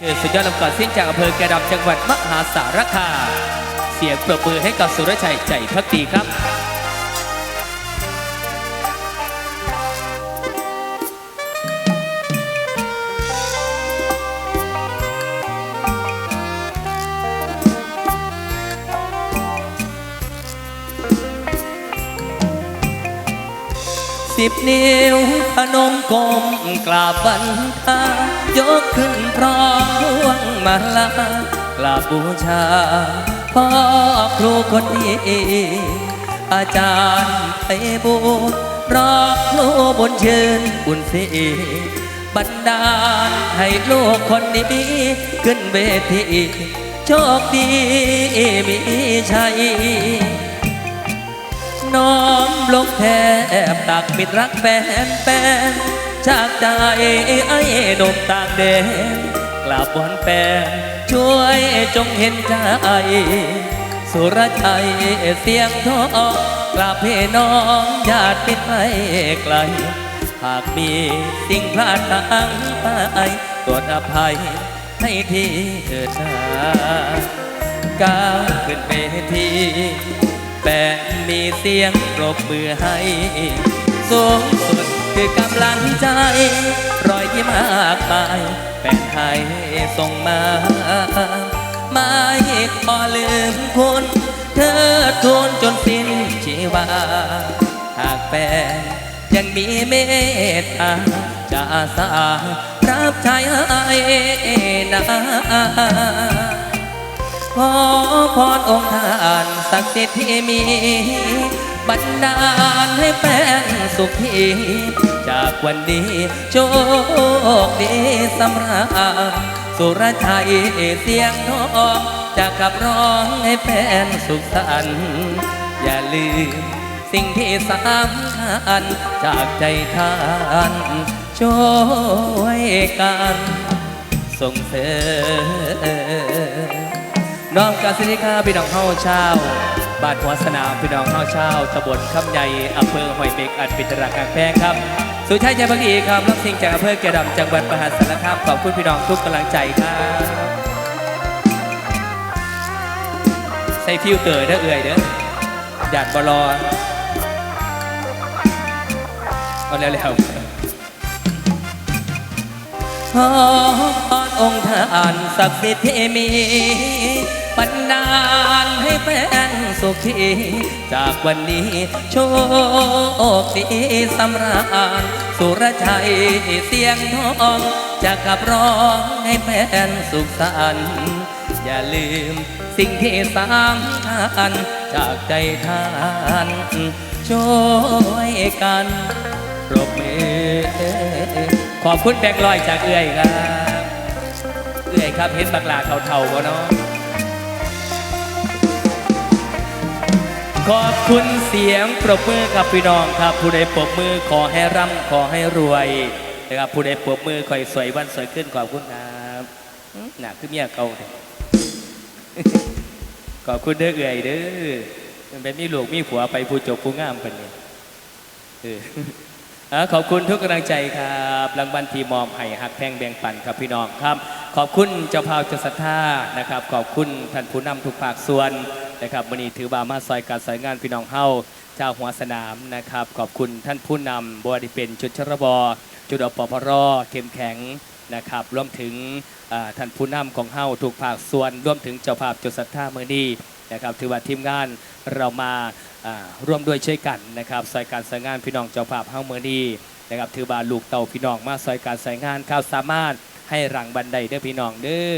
คือสุดยอดลำก่อนสิ้นจากอำเภอแกดำจังหวัดมหาสารคาม เสียงปรบมือให้กับสุรชัยใจพักดีครับสิบนิ้วพนมกลมกราบบันทา ยกขึ้นพร้อมพวงมาลากราบบูชาพ่อครูคนดีอาจารย์ไพบูรอครูบนเชิญบุญศรีบันดาลให้ลูกคนนี้ขึ้นเวทีโชคดีมีชัยน้อมลงแทบตักมิตรรักแฟนแฟน จากใจไอ้หนุ่มต่างแดนกลับวอนแฟนช่วยจงเห็นใจสุรชัยเสียงทองกลับพี่น้องญาติมิตรไม่ไกล หากมีสิ่งพลาดทางไปตรวจอภัยให้ทีเถิดนาก้าวขึ้นเวทีแบนมีเสียงปรบมือให้ สูงสุดคือกำลังใจ รอยยิ้มมากมายแฟนไทยส่งมา ไม่ขอลืมคุณ เธอทูนจนสิ้นชีวา หากแฟนยังมีเมตตาจะอาสารับใช้นาขอพรองค์ท่านศักดิ์สิทธิ์ที่มี บันดาลให้แฟนสุขีจากวันนี้โชคดีสำราญสุรชัยเสียงทองจะขับร้องให้แฟนสุขสันต์อย่าลืมสิ่งที่สำคัญจากใจท่านช่วยกันส่งเสริมน้อมกาสินิคาพี่น้องเฮาเช้า บ้านหัวสนามพี่น้องเฮาเช้าตำบลคำใหญ่อำเภอหอยเมกอันปิตรากางแพงครับ สุชัยใจบังอีครับรับสิ่งจากอำเภอแก่ดำจังหวัดมหาสารคามขอบคุณพี่น้องทุกกำลังใจครับใส่ฟิวเตอร์เด้อเอื่อยเด้อหยาดบอลอเอาแล้วแล้วขอพรองค์ท่านศักดิ์สิทธิ์ที่มีบันดาลให้แฟน สุขีจากวันนี้โชคดีสำราญสุรชัยเสียงทองจะขับร้องให้แฟนสุขสันต์อย่าลืมสิ่งที่สำคัญจากใจท่านช่วยกันปรบมือขอบคุณแบงลอยจากเอื้อยครับ เอื้อยครับเห็นบักลาเท่าๆบ่เนาะ ขอบคุณเสียงปรบมือกับพี่น้องครับ ผู้ใดปรบมือขอให้ร่ำขอให้รวยนะครับผู้ใดปรบมือคอยสวยวันสวยขึ้นขอบคุณครับหนักขึ้นเมียเก่าขอบคุณเด้อเอื้อยเด้อมันเป็นมีลูกมีผัวไปผู้จบผู้งามเป็นนี่เอออ่าขอบคุณทุกกำลังใจครับรางวัลทีมอมไห่หักแพงแบ่งปันครับพี่น้องครับ ขอบคุณเจ้าภาพเจ้าศรัทธานะครับ ขอบคุณท่านผู้นำทุกภาคส่วน นะครับวันนี้ถือบามาซอยการสายงานพี่น้องเฮาเจ้าหัวสนามนะครับ ขอบคุณท่านผู้นำบวดิเป็นจุดชรบจุดอปพรเข้มแข็งนะครับรวมถึงท่านผู้นำของเฮาทุกภาคส่วนรวมถึงเจ้าภาพจ้าศรัทธาเมื่อนี้นะครับถือว่าทีมงานเรามาร่วมด้วยช่วยกันนะครับซอยการสายงานพี่น้องเจ้าภาพเฮ้าเมื่อนี้นะครับถือบาลูกเต่าพี่น้องมาซอยการสายงานข้าวสามารถให้รังบันไดเด้อพี่น้องเด้อ